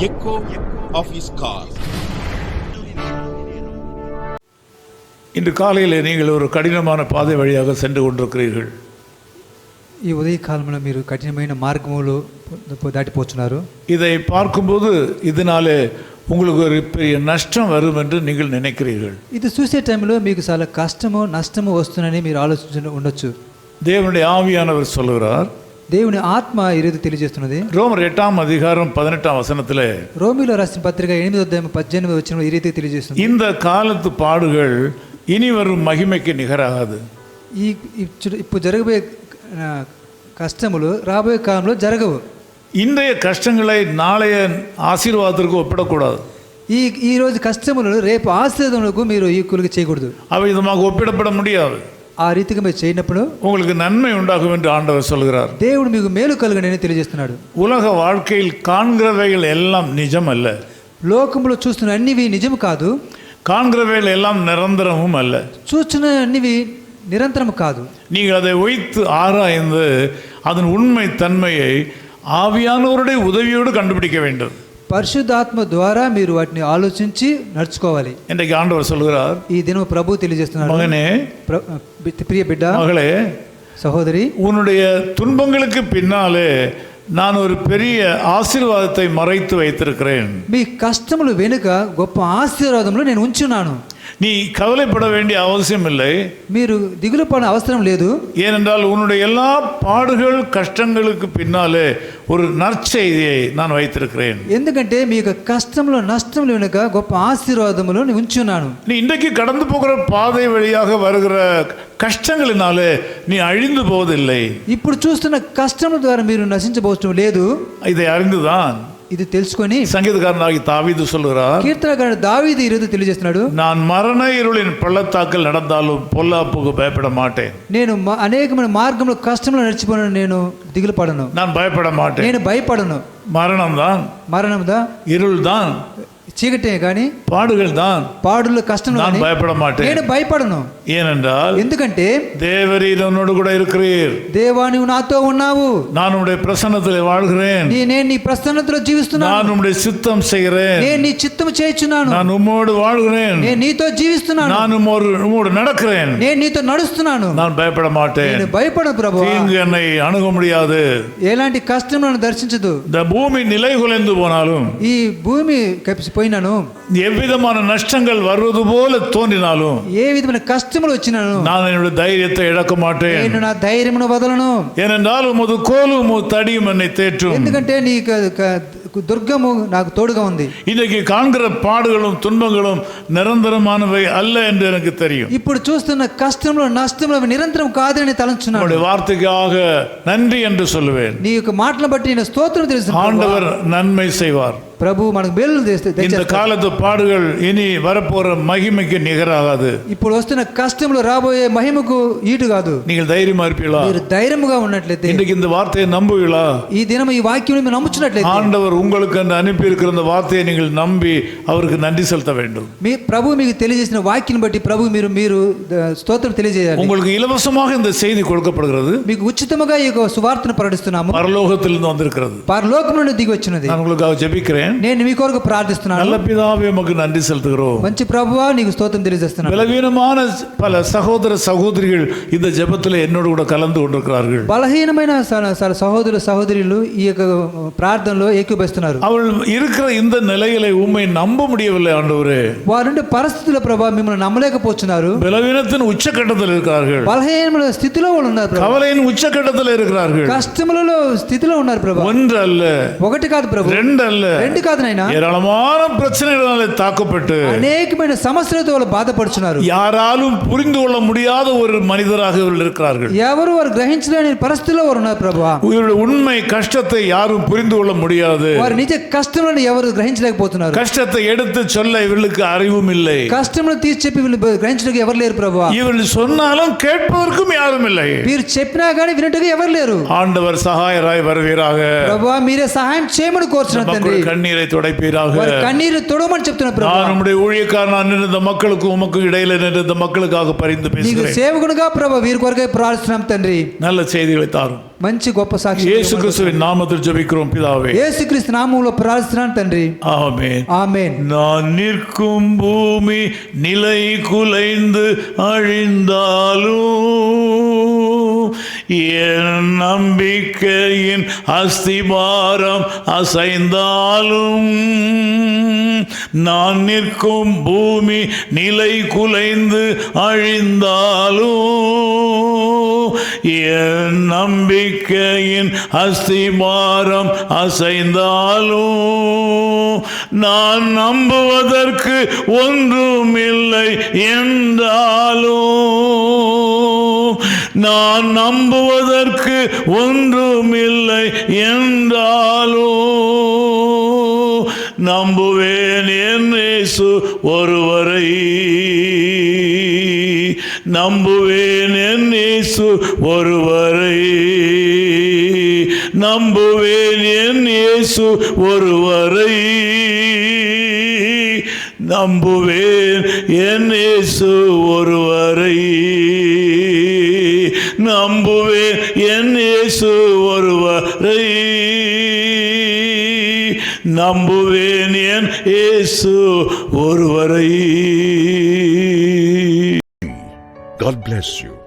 echo of his car. இன்று காலையில் நீங்கள் ஒரு கடினமான பாதை வழியாக சென்று கொண்டிருக்கிறீர்கள் ఈ ఉదయకాలంలో మీరు కఠినమైన మార్గములు పో- దాటిపోతున్నారు இதை பார்க்கும்போது இதனாலே உங்களுக்கு ஒரு பெரிய நஷ்டம் வரும் என்று நீங்கள் நினைக்கிறீர்கள் ఇది చూసే టైంలో మీకు చాలా కష్టము నష్టము వస్తుందని మీరు ఆలోచించ ఉండొచ్చు தேவனுடைய ஆவியானவர் சொல்லுகிறார் దేవుని ఆత్మ ఈరోజు తెలియజేస్తున్నది ரோமர் எட்டாம் அதிகாரம் பதினெட்டாம் வசனத்தில் రోమిలో రాసిన పత్రిక ఎనిమిది అధ్యాయం పద్దెనిమిది వచ్చిన ఈ రీతికి తెలియజేస్తుంది இந்த காலத்து பாடுகள் இனி வரும் மகிமைக்கு நிகராகாது ఈ ఇప్పుడు ఇప్పుడు జరగబోయే ఆ, కష్టములు రాబోయే కాలంలో జరగవు இன்றைய கஷ்டங்களை நாளைய ஆசீர்வாதத்திற்கு ஒப்பிடக்கூடாது ఈ ఈ రోజు కష్టములు రేపు ఆశీర్వాదములకు మీరు ఈకులుగా చేయకూడదు அவை விதமாக ஒப்பிடப்பட முடியாது ఆ రీతిగా మీరు చేయనప్పుడు உங்களுக்கு நன்மை உண்டாகும் என்று ஆண்டவர் சொல்கிறார் దేవుడు మీకు మేలు కలుగనని తెలియజేస్తున్నాడు உலக வாழ்க்கையில் காண்கிறவைகள் எல்லாம் நிஜம் அல்ல లోకంలో చూస్తున్న అన్నివి నిజం కాదు காண்கிறவைகள் எல்லாம் நிரந்தரமும் அல்ல చూస్తున్న అన్నివి నిరంతరం కాదు நீங்கள் அதை வைத்து ஆராய்ந்து அதன் உண்மை தன்மையை ஆவியானவருடைய உதவியோடு கண்டுபிடிக்க வேண்டும் పరిశుద్ధాత్మ ద్వారా మీరు వాటిని ఆలోచించి నడుచుకోవాలి இன்றைக்கு ஆண்டவர் சொல்கிறார் ఈ దినం ప్రభు తెలియజేస్తున్నాడు மகனே ప్ర- ప్రియ బిడ్డ மகளே సహోదరి உன்னுடைய துன்பங்களுக்கு பின்னாலே நான் ஒரு பெரிய ஆசீர்வாதத்தை மறைத்து வைத்திருக்கிறேன் మీ కష్టములు వెనుక గొప్ప ఆశీర్వాదములు నేను ఉంచున్నాను நீ கவலைப்பட வேண்டிய அவசியம் இல்லை మీరు దిగులు పడిన అవసరం లేదు ஏனென்றால் உன்னுடைய எல்லா பாடுகள் கஷ்டங்களுக்கு பின்னாலே ஒரு நற்செய்தியை நான் வைத்திருக்கிறேன் ఎందుకంటే మీ యొక్క కష్టములు నష్టములు వెనుక గొప్ప ఆశీర్వాదములు నేను ఉంచున్నాను நீ இன்றைக்கு கடந்து போகிற பாதை வழியாக வருகிற கஷ்டங்களினாலே நீ அழிந்து போவதில்லை ఇప్పుడు చూస్తున్న కష్టముల ద్వారా మీరు నశించబోవటం లేదు இதை அறிந்துதான் ఇది తెలుసుకొని சங்கீதக்காரனாகி தாவீது சொல்கிறார் కీర్తనగాడు దావీది ఈరోజు తెలియజేస్తున్నాడు நான் மரண இருளின் பள்ளத்தாக்கில் நடந்தாலும் பொல்லாப்புக்கு பயப்பட மாட்டேன் నేను మ- అనేకమైన మార్గంలో కష్టంలో నడిచిపోయిన నేను దిగులు పడను நான் பயப்பட மாட்டேன் నేను భయపడను மரணம்தான் మరణందా இருள்தான் చీకటే కానీ பாடுகள் தான் పాడుల్లో కష్టం நான் కానీ பயப்பட மாட்டேன் నేను భయపడను ஏனென்றால் ఎందుకంటే தேவரீர் உன்னோடு கூட இருக்கிறீர் దేవా నువ్వు నాతో ఉన్నావు நான் உம்முடைய பிரசன்னத்தில் வாழ்கிறேன் నీ నేను నీ ప్రసన్నతలో జీవిస్తున్నాను நான் உம்முடைய சித்தம் செய்கிறேன் నేను నీ చిత్తము చేయించున్నాను நான் உம்மோடு வாழ்கிறேன் నేను నీతో జీవిస్తున్నాను நான் உம்மோடு உம்மோடு நடக்கிறேன் నేను నీతో నడుస్తున్నాను நான் பயப்பட மாட்டேன் నేను భయపడను ప్రభు தீங்கு என்னை அணுக முடியாது ఎలాంటి కష్టం నన్ను దర్శించదు இந்த பூமி நிலை குலைந்து போனாலும் ఈ భూమి కప్పిపోయినాను எவ்விதமான நஷ்டங்கள் வருவது போல தோன்றினாலும் ఏ విధమైన కష్టములు వచ్చినాను நான் என்னுடைய தைரியத்தை இழக்க மாட்டேன் నేను నా ధైర్యమును వదలను ஏனென்றால் உமது கோலும் உமது தடியும் என்னை தேற்றும் ఎందుకంటే నీ క- క- దుర్గము నాకు తోడుగా ఉంది இன்னைக்கு காண்கிற பாடுகளும் துன்பங்களும் நிரந்தரமானவை அல்ல என்று எனக்கு தெரியும் ఇప్పుడు చూస్తున్న కష్టంలో నష్టంలో అవి నిరంతరం కాదని తలంచున్నాడు உங்களுடைய வார்த்தைக்காக நன்றி என்று சொல்லுவேன் నీ యొక్క మాటలను బట్టి నేను స్తోత్రం తెలుసు ஆண்டவர் நன்மை செய்வார் ప్రభు మనకు మేలు చేస్తే இந்த దయచేస్తాడు. காலத்து பாடுகள் இனி வரப்போற மகிமைக்கு நிகராகாது ఇప్పుడు వస్తున్న కష్టంలో రాబోయే మహిమకు ఈటు కాదు நீங்கள் தைரியமா இருப்பீங்களா మీరు ధైర్యముగా ఉన్నట్లయితే இன்றைக்கு இந்த வார்த்தையை நம்புவீங்களா ఈ దినం ఈ వాక్యం మీరు నమ్ముచున్నట్లయితే ஆண்டவர் உங்களுக்கு என்று அனுப்பி இருக்கிற இந்த வார்த்தையை நீங்கள் நம்பி அவருக்கு நன்றி செலுத்த வேண்டும் మీ ప్రభు మీకు తెలియజేసిన వాక్యం బట్టి ప్రభు మీరు మీరు ద- స్తోత్రం తెలియజేయాలి உங்களுக்கு இலவசமாக இந்த செய்தி கொடுக்கப்படுகிறது మీకు ఉచితముగా ఈ యొక్క సువార్తను ప్రకటిస్తున్నాము பரலோகத்திலிருந்து வந்திருக்கிறது పరలోకం నుండి దిగి వచ్చినది நான் உங்களுக்காக ஜெபிக்கிறேன் నేను మీ కొరకు ప్రార్థిస్తున్నాను நல்ல பிதாவே உமக்கு நன்றி செலுத்துகிறோம் మంచి ప్రభువా నీకు స్తోత్రం తెలియజేస్తున్నాను பலவீனமான பல சகோதர சகோதரிகள் இந்த ஜெபத்தில் என்னோடு கூட கலந்து கொண்டிருக்கிறார்கள் బలహీనమైన స- స- సహోదరు సహోదరులు ఈ యొక్క ప్రార్థనలో ఏకీభవిస్తున్నారు அவள் இருக்கிற இந்த நிலையில உண்மை நம்ப முடியவில்லை ஆண்டவரே వారుండే పరిస్థితుల ప్రభావ మిమ్మల్ని నమ్మలేకపోతున్నారు பலவீனத்தின் உச்சக்கட்டத்தில் இருக்கிறார்கள் బలహీనమైన స్థితిలో వాళ్ళు ఉన్నారు ప్రభు கவலையின் உச்சக்கட்டத்தில் இருக்கிறார்கள் కష్టములలో స్థితిలో ఉన్నారు ప్రభు ஒன்று அல்ல ఒకటి కాదు ప్రభు ரெண்டு அல்ல రెండు కాదు నాయన ஏராளமான பிரச்சனைகளாலே தாக்கப்பட்டு అనేకమైన సమస్యలతో వాళ్ళు బాధపడుచున్నారు யாராலும் புரிந்து கொள்ள முடியாத ஒரு மனிதராக இவர்கள் இருக்கிறார்கள் ఎవరు వారు గ్రహించలేని పరిస్థితిలో వారు ఉన్నారు ప్రభు இவருடைய உண்மை கஷ்டத்தை யாரும் புரிந்து கொள்ள முடியாது వారి నిజ కష్టములను ఎవరు గ్రహించలేకపోతున్నారు கஷ்டத்தை எடுத்து சொல்ல இவர்களுக்கு அறிவும் இல்லை కష్టములను తీసి చెప్పి వీళ్ళు గ్రహించడానికి ఎవరు లేరు ప్రభు இவர்கள் சொன்னாலும் கேட்பதற்கும் யாரும் இல்லை మీరు చెప్పినా కానీ వినట్టుగా ఎవరు లేరు ஆண்டவர் சகாயராய் வருவீராக ప్రభు మీరే సహాయం చేయమని కోరుచున్నాను மக்கள் తండ్రి கண்ணீரை கண்ணீரை துடைப்பீராக వారి కన్నీరు తొడమని చెప్తున్న ప్రభు நான் உம்முடைய ஊழியக்காரன் நின்ற மக்களுக்கு உமக்கு இடையில நின்ற மக்களுக்காக பரிந்து నీకు பேசுகிறேன் సేవకునిగా ప్రభు వీరి కొరకై ప్రార్థిస్తున్నాం తండ్రి நல்ல செய்திகளை தாரும் మంచి గొప్ప సాక్షి இயேசு கிறிஸ்துவின் நாமத்தில் ஜெபிக்கிறோம் பிதாவே యేసుక్రీస్తు నామంలో ప్రార్థిస్తున్నాను తండ్రి ஆமென் ఆమేన్ நான் நிற்கும் பூமி நிலை குலைந்து அழிந்தாலும் என் நம்பிக்கையின் அஸ்திபாரம் அசைந்தாலும் நான் நிற்கும் பூமி நிலை குலைந்து அழிந்தாலும் என் நம்பிக்கையின் அஸ்திபாரம் அசைந்தாலும் நான் நம்புவதற்கு ஒன்றுமில்லை என்றாலும் நான் நம்புவதற்கு ஒன்றுமில்லை என்றாலும் நம்புவேன் என் ஒருவரை. நம்புவேன் என் ஒருவரை. நம்புவேன் என் இயேசு ஒருவரை. நம்புவேன் என் இயேசு ஒருவரை. நம்புவேன் என் இயேசு ஒருவரை God bless you.